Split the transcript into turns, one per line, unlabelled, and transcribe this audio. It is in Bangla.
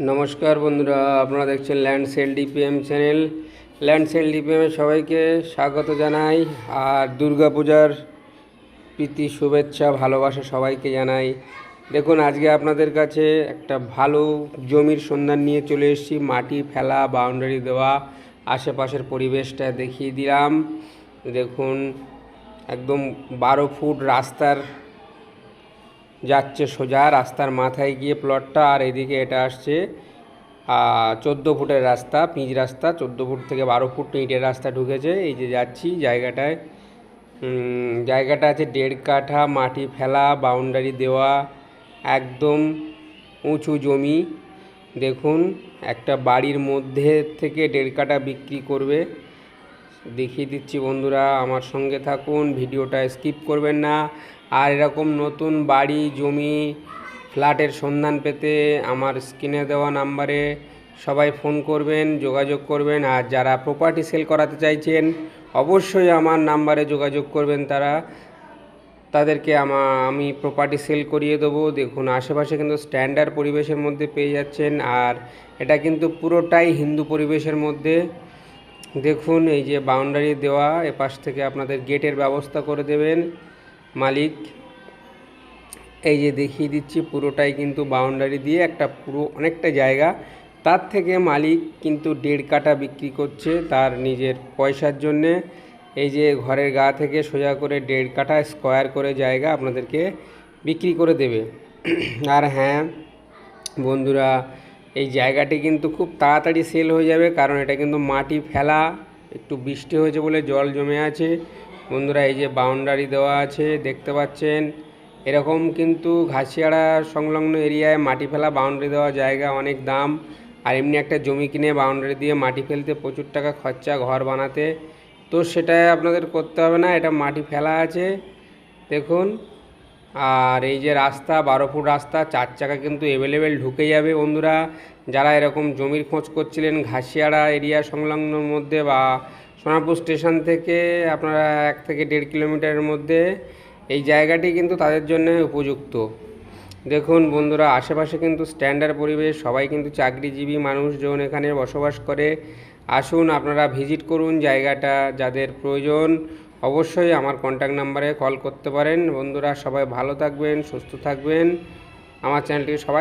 নমস্কার বন্ধুরা, আপনারা দেখছেন land sale DPM channel. Land sale ডিপিএমে সবাইকে স্বাগত জানাই, আর দুর্গাপূজার প্রীতি, শুভেচ্ছা, ভালোবাসা সবাইকে জানাই। দেখুন, আজকে আপনাদের কাছে একটা ভালো জমির সন্ধান নিয়ে চলে এসেছি। মাটি ফেলা বাউন্ডারি দেওয়া, আশেপাশের পরিবেশটা দেখিয়ে দিলাম। দেখুন, একদম বারো ফুট রাস্তার যাচ্ছে সোজা, রাস্তার মাথায় গিয়ে প্লটটা আর এদিকে এটা আসছে চোদ্দ ফুটের রাস্তা, পিঁচ রাস্তা, চোদ্দ ফুট থেকে বারো ফুট ইটের রাস্তা ঢুকেছে, এই যে যাচ্ছি, জায়গাটায় জায়গাটা আছে দেড় কাঠা, মাটি ফেলা বাউন্ডারি দেওয়া, একদম উঁচু জমি, দেখুন, একটা বাড়ির মধ্যে থেকে দেড় কাঠা বিক্রি করবে, দেখিয়ে দিচ্ছি বন্ধুরা, আমার সঙ্গে থাকুন, ভিডিওটা স্কিপ করবেন না আর এরকম নতুন বাড়ি, জমি, ফ্ল্যাটের সন্ধান পেতে আমার স্ক্রিনে দেওয়া নাম্বারে সবাই ফোন করবেন, যোগাযোগ করবেন। আর যারা প্রপার্টি সেল করাতে চাইছেন, অবশ্যই আমার নাম্বারে যোগাযোগ করবেন তারা। তাদেরকে আমা, আমি প্রপার্টি সেল করিয়ে দেবো। দেখুন, আশেপাশে কিন্তু স্ট্যান্ডার্ড পরিবেশের মধ্যে পেয়ে যাচ্ছেন। আর এটা কিন্তু পুরোটাই হিন্দু পরিবেশের মধ্যে। দেখুন, এই যে বাউন্ডারি দেওয়া, এপাশ থেকে আপনাদের গেটের ব্যবস্থা করে দেবেন। মালিক। এই যে দেখিয়ে দিচ্ছি পুরোটাই কিন্তু বাউন্ডারি দিয়ে একটা পুরো অনেকটা জায়গা। তার থেকে মালিক কিন্তু দেড় কাটা বিক্রি করছে তার নিজের পয়সার জন্যে। এই যে ঘরের গা থেকে সোজা করে দেড় কাঠা স্কোয়ার করে জায়গা আপনাদেরকে বিক্রি করে দেবে। আর হ্যাঁ বন্ধুরা, এই জায়গাটি কিন্তু খুব তাড়াতাড়ি সেল হয়ে যাবে কারণ এটা কিন্তু মাটি ফেলা, একটু বৃষ্টি হয়েছে বলে জল জমে আছে। বন্ধুরা, এই যে বাউন্ডারি দেওয়া আছে, দেখতে পাচ্ছেন? এরকম কিন্তু ঘাসিয়াড়া সংলগ্ন এরিয়ায় মাটি ফেলা বাউন্ডারি দেওয়া জায়গা অনেক দাম। আর এমনি একটা জমি কিনে বাউন্ডারি দিয়ে মাটি ফেলতে প্রচুর টাকা খরচা ঘর বানাতে, তো সেটা আপনাদের করতে হবে না, এটা মাটি ফেলা আছে। দেখুন, আর এই যে রাস্তা, বারো ফুট রাস্তা, চার চাকা কিন্তু অ্যাভেলেবেল ঢুকে যাবে বন্ধুরা। যারা এরকম জমির খোঁজ করছিলেন ঘাসিয়াড়া এরিয়া সংলগ্নর মধ্যে বা সোনারপুর স্টেশন থেকে আপনারা এক থেকে দেড় কিলোমিটারের মধ্যে এই জায়গাটি কিন্তু তাদের জন্য উপযুক্ত। দেখুন বন্ধুরা, আশেপাশে কিন্তু স্ট্যান্ডার্ড পরিবেশ, সবাই কিন্তু চাকরিজীবী মানুষজন এখানে বসবাস করে। আসুন আপনারা ভিজিট করুন জায়গাটা, যাদের প্রয়োজন। অবশ্যই আমার কন্ট্যাক্ট নাম্বারে কল করতে পারেন। বন্ধুরা, সবাই ভালো থাকবেন, সুস্থ থাকবেন। আমার চ্যানেলটি সবাই